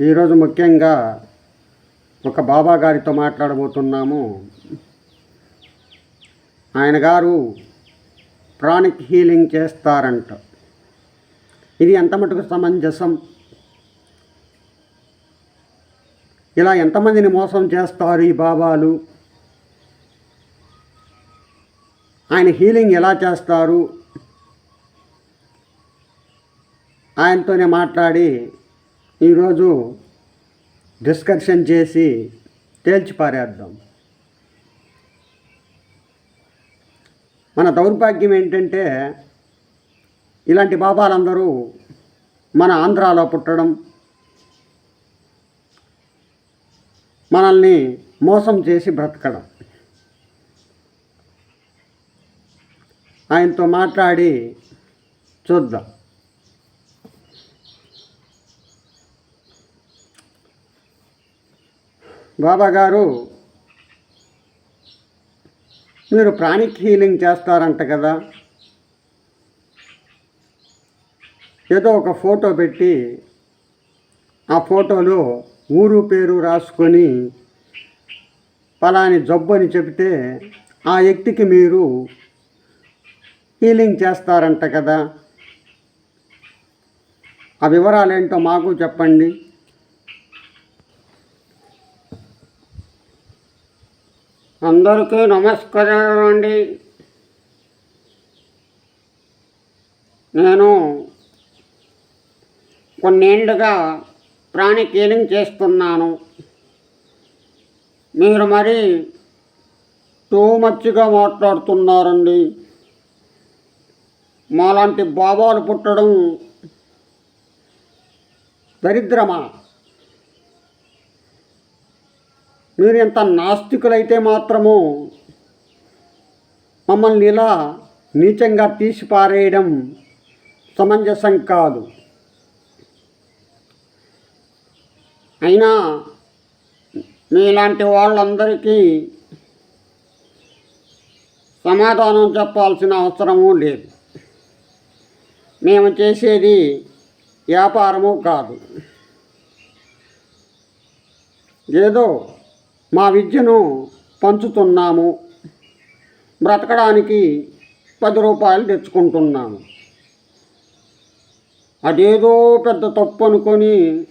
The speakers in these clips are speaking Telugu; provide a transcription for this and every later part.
ఈరోజు ముఖ్యంగా ఒక బాబా గారితో మాట్లాడబోతున్నాము. ఆయన గారు ప్రాణిక్ హీలింగ్ చేస్తారంట. ఇది ఎంత మటుకు సమంజసం? ఇలా ఎంతమందిని మోసం చేస్తారు ఈ బాబాలు? ఆయన హీలింగ్ ఎలా చేస్తారు? ఆయనతోనే మాట్లాడి ఈరోజు డిస్కషన్ చేసి తేల్చి పారేద్దాం. మన దౌర్భాగ్యం ఏంటంటే ఇలాంటి బాబాలందరూ మన ఆంధ్రాలో పుట్టడం మనల్ని మోసం చేసి బ్రతకడం. ఆయనతో మాట్లాడి చూద్దాం. బాబా గారు మీరు ప్రాణిక్ హీలింగ్ చేస్తారంట కదా. ఏదో ఒక ఫోటో పెట్టి ఆ ఫోటోలో ఊరు పేరు రాసుకొని పలాని జబ్బు అని చెబితే ఆ వ్యక్తికి మీరు హీలింగ్ చేస్తారంట కదా. ఆ వివరాలు ఏంటో మాకు చెప్పండి. అందరికీ నమస్కారం అండి నేను కొన్నేళ్ళుగా ప్రాణి చేస్తున్నాను. మీరు మరి టూ మచ్చిగా మాట్లాడుతున్నారండి. మాలాంటి బాబాలు పుట్టడం దరిద్రమా? మీరు ఎంత నాస్తికులైతే మాత్రము మమ్మల్ని ఇలా నీచంగా తీసిపారేయడం సమంజసం కాదు. అయినా మీలాంటి వాళ్ళందరికీ సమాధానం చెప్పాల్సిన అవసరము లేదు. మేము చేసేది వ్యాపారము కాదు. ఏదో మా విద్యను పంచుతున్నాము. బ్రతకడానికి పది రూపాయలు తెచ్చుకుంటున్నాము. అదేదో పెద్ద తప్పు అనుకొని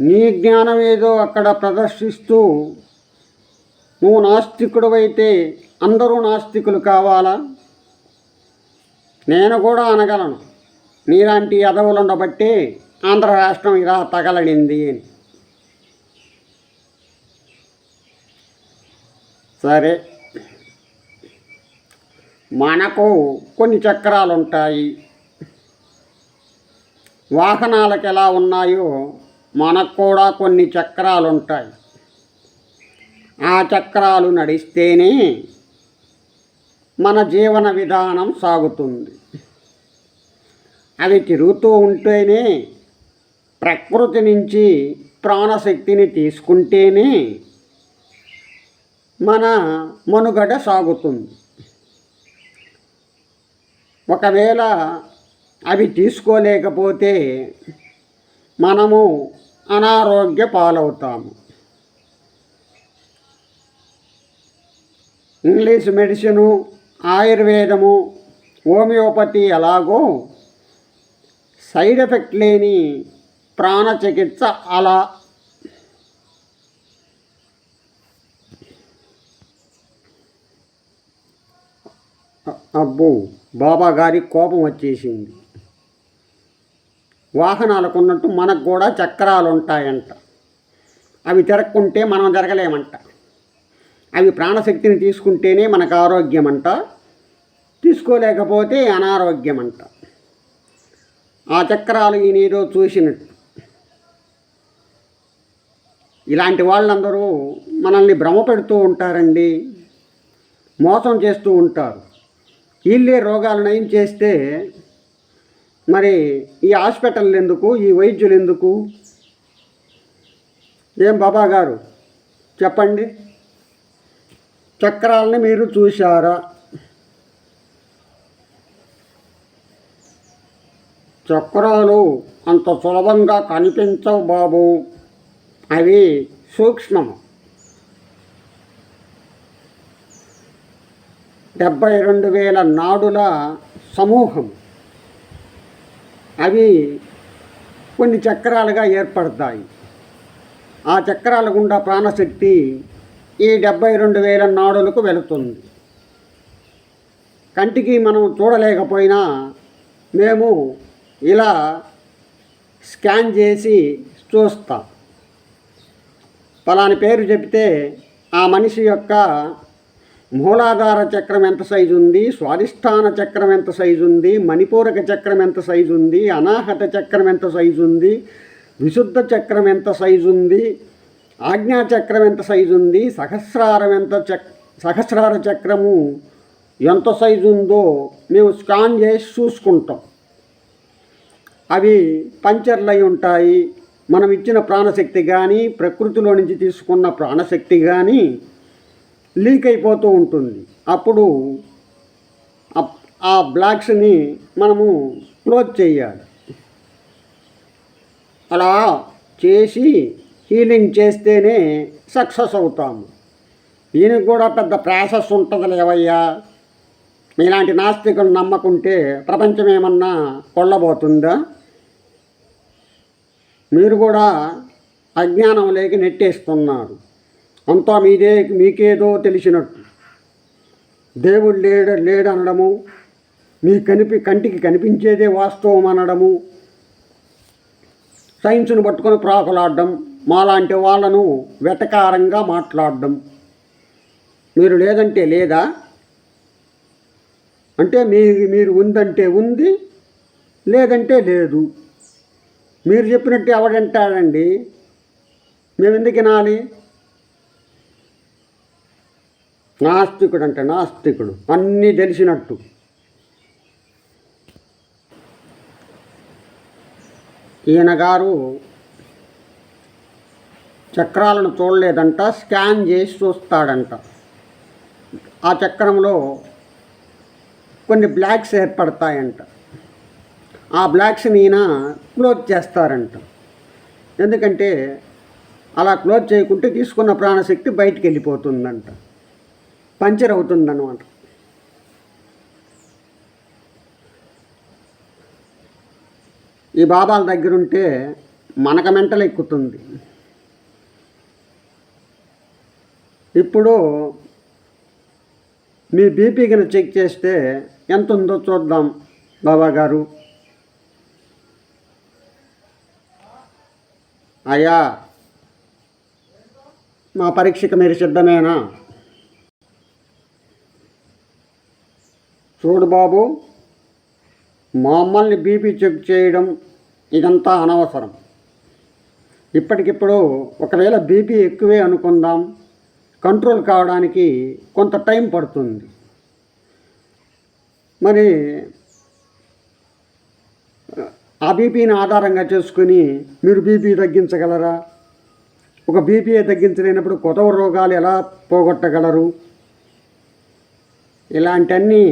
నీ జ్ఞానం ఏదో అక్కడ ప్రదర్శిస్తూ నువ్వు నాస్తికుడు అయితే అందరూ నాస్తికులు కావాలా? నేను కూడా అనగలను. నీలాంటి ఎదవులుండబట్టే ఆంధ్ర రాష్ట్రం ఇలా తగలడింది అని. సరే. మనకు కొన్ని చక్రాలు ఉంటాయి వాహనాలకు ఎలా ఉన్నాయో మనకు కూడా కొన్ని చక్రాలు ఉంటాయి ఆ చక్రాలు నడిస్తేనే మన జీవన విధానం సాగుతుంది. అవి తిరుగుతూ ఉంటేనే ప్రకృతి నుంచి ప్రాణశక్తిని తీసుకుంటేనే మన మనుగడ సాగుతుంది. ఒకవేళ అవి తీసుకోలేకపోతే మనము అనారోగ్య పాలవుతాము. ఇంగ్లీష్ మెడిసిను ఆయుర్వేదము హోమియోపతి ఎలాగో సైడ్ ఎఫెక్ట్ లేని ప్రాణ చికిత్స అలా అబ్బో బాబా గారి కోపం వచ్చేసింది. వాహనాలకు ఉన్నట్టు మనకు కూడా చక్రాలు ఉంటాయంట అవి తిరక్కుంటే మనం జరగలేమంట. అవి ప్రాణశక్తిని తీసుకుంటేనే మనకు ఆరోగ్యం అంట తీసుకోలేకపోతే అనారోగ్యం అంట ఆ చక్రాలు ఈయనేదో చూసినట్టు. ఇలాంటి వాళ్ళందరూ మనల్ని భ్రమ పెడుతూ ఉంటారండి మోసం చేస్తూ ఉంటారు. వీళ్ళే రోగాలు నయం చేస్తే మరి ఈ హాస్పిటల్ ఎందుకు? ఈ వైద్యులు ఎందుకు? ఏం బాబా గారు? చెప్పండి. చక్రాలని మీరు చూశారా? చక్రాలు అంత సులభంగా కనిపించవు బాబు. అవి సూక్ష్మము. డెబ్బై రెండు వేల నాడుల సమూహం. అవి కొన్ని చక్రాలుగా ఏర్పడతాయి. ఆ చక్రాల గుండా ప్రాణశక్తి ఈ డెబ్బై రెండు వేల నాడులకు వెళుతుంది. కంటికి మనం చూడలేకపోయినా మేము ఇలా స్కాన్ చేసి చూస్తాం. ఫలాని పేరు చెప్తే ఆ మనిషి యొక్క మూలాధార చక్రం ఎంత సైజు ఉంది? స్వాధిష్టాన చక్రం ఎంత సైజు ఉంది? మణిపూరక చక్రం ఎంత సైజు ఉంది? అనాహత చక్రం ఎంత సైజు ఉంది? విశుద్ధ చక్రం ఎంత సైజు ఉంది? ఆజ్ఞా చక్రం ఎంత సైజు ఉంది? సహస్రారం ఎంత చక్ సహస్రార చక్రము ఎంత సైజు ఉందో మేము స్కాన్ చేసి చూసుకుంటాం. అవి పంచర్లు అయి ఉంటాయి. మనం ఇచ్చిన ప్రాణశక్తి కానీ ప్రకృతిలో నుంచి తీసుకున్న ప్రాణశక్తి కానీ లీక్ అయిపోతూ ఉంటుంది. అప్పుడు ఆ- ఆ బ్లాక్స్ని మనము క్లోజ్ చేయాలి. అలా చేసి హీలింగ్ చేస్తేనే సక్సెస్ అవుతాము. దీనికి కూడా పెద్ద ప్రాసెస్ ఉంటుంది లేవయ్యా. ఇలాంటి నాస్తికులు నమ్మకుంటే ప్రపంచం ఏమన్నా కొల్లబోతుందా? మీరు కూడా అజ్ఞానం లేక నెట్టేస్తున్నారు. అంతా మీదే మీకేదో తెలిసినట్టు. దేవుడు లేడ లేడనడము మీ కనిపి కంటికి కనిపించేదే వాస్తవం అనడము సైన్స్ను పట్టుకొని ప్రాకులాడడం మాలాంటి వాళ్ళను వెటకారంగా మాట్లాడడం. మీరు లేదంటే లేదా? అంటే మీ మీరు ఉందంటే ఉంది లేదంటే లేదు. మీరు చెప్పినట్టు ఎవడంటాడండి? మేము ఎందుకు వినాలి? నాస్తికుడు అంటే నాస్తికుడు. అన్నీ తెలిసినట్టు. ఈయన గారు చక్రాలను చూడలేదంట స్కాన్ చేసి చూస్తాడంట. ఆ చక్రంలో కొన్ని బ్లాక్స్ ఏర్పడతాయంట. ఆ బ్లాక్స్ని ఈయన క్లోజ్ చేస్తారంట. ఎందుకంటే అలా క్లోజ్ చేయకుంటే తీసుకున్న ప్రాణశక్తి బయటికి వెళ్ళిపోతుందంట. పంచర్ అవుతుందన్నమాట. ఈ బాబాల దగ్గరుంటే మనక మెంటలు ఎక్కుతుంది. ఇప్పుడు మీ బీపీ చెక్ చేస్తే ఎంత ఉందో చూద్దాం బాబా గారు. అయ్యా మా పరీక్షకు మీరు సిద్ధమేనా? చూడు బాబు మమ్మల్ని బీపీ చెక్ చేయడం ఇదంతా అనవసరం. ఇప్పటికిప్పుడు ఒకవేళ బీపీ ఎక్కువే అనుకుందాం కంట్రోల్ కావడానికి కొంత టైం పడుతుంది. మరి ఆ బీపీని ఆధారంగా చేసుకుని మీరు బీపీ తగ్గించగలరా? ఒక బీపీ తగ్గించలేనప్పుడు కొత్త రోగాలు ఎలా పోగొట్టగలరు? ఇలాంటివన్నీ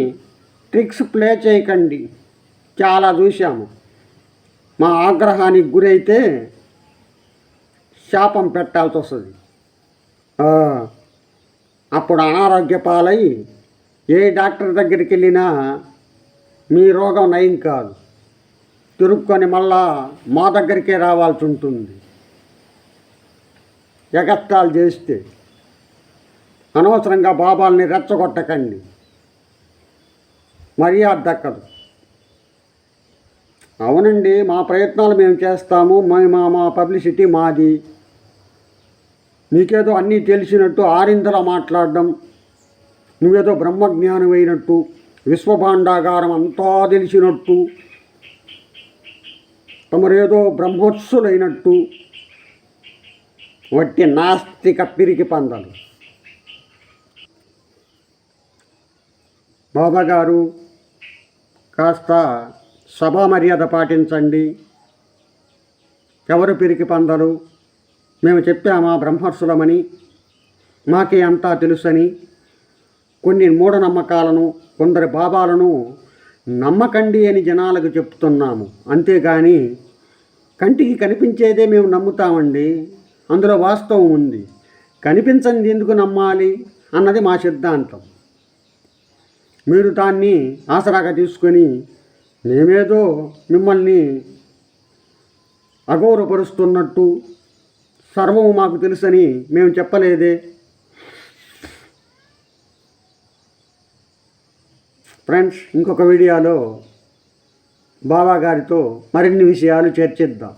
ట్రిక్స్ ప్లే చేయకండి. చాలా చూశాము. మా ఆగ్రహానికి గురైతే శాపం పెట్టాల్సి వస్తుంది. అప్పుడు అనారోగ్య పాలై ఏ డాక్టర్ దగ్గరికి వెళ్ళినా మీ రోగం నయం కాదు. తిరుక్కొని మళ్ళా మా దగ్గరికే రావాల్సి ఉంటుంది. ఎగత్తాలు చేస్తే అనవసరంగా బాబాల్ని రెచ్చగొట్టకండి. మర్యాద దక్కదు అవునండి మా ప్రయత్నాలు మేము చేస్తాము. మా మా మా పబ్లిసిటీ మాది. నీకేదో అన్నీ తెలిసినట్టు ఆరిందలా మాట్లాడడం నువ్వేదో బ్రహ్మజ్ఞానం అయినట్టు విశ్వభాండాగారం అంతా తెలిసినట్టు తమరేదో బ్రహ్మోత్సులైనట్టు వట్టి నాస్తిక పిరికి పందలు. బాబా గారు కాస్త సభా మర్యాద పాటించండి. ఎవరు పిరికి పందరు? మేము చెప్పామా బ్రహ్మర్షులమని? మాకే అంతా తెలుసని. కొన్ని మూఢనమ్మకాలను కొందరి బాబాలను నమ్మకండి అని జనాలకు చెప్తున్నాము. అంతేగాని కంటికి కనిపించేదే మేము నమ్ముతామండి. అందులో వాస్తవం ఉంది. కనిపించంది ఎందుకు నమ్మాలి? అన్నది మా సిద్ధాంతం. మీరు దాన్ని ఆసరాగా తీసుకొని మేమేదో మిమ్మల్ని అగౌరవపరుస్తున్నట్టు సర్వము మాకు తెలుసని మేము చెప్పలేదే. ఫ్రెండ్స్ ఇంకొక వీడియోలో బాబా గారితో మరిన్ని విషయాలు చర్చిద్దాం.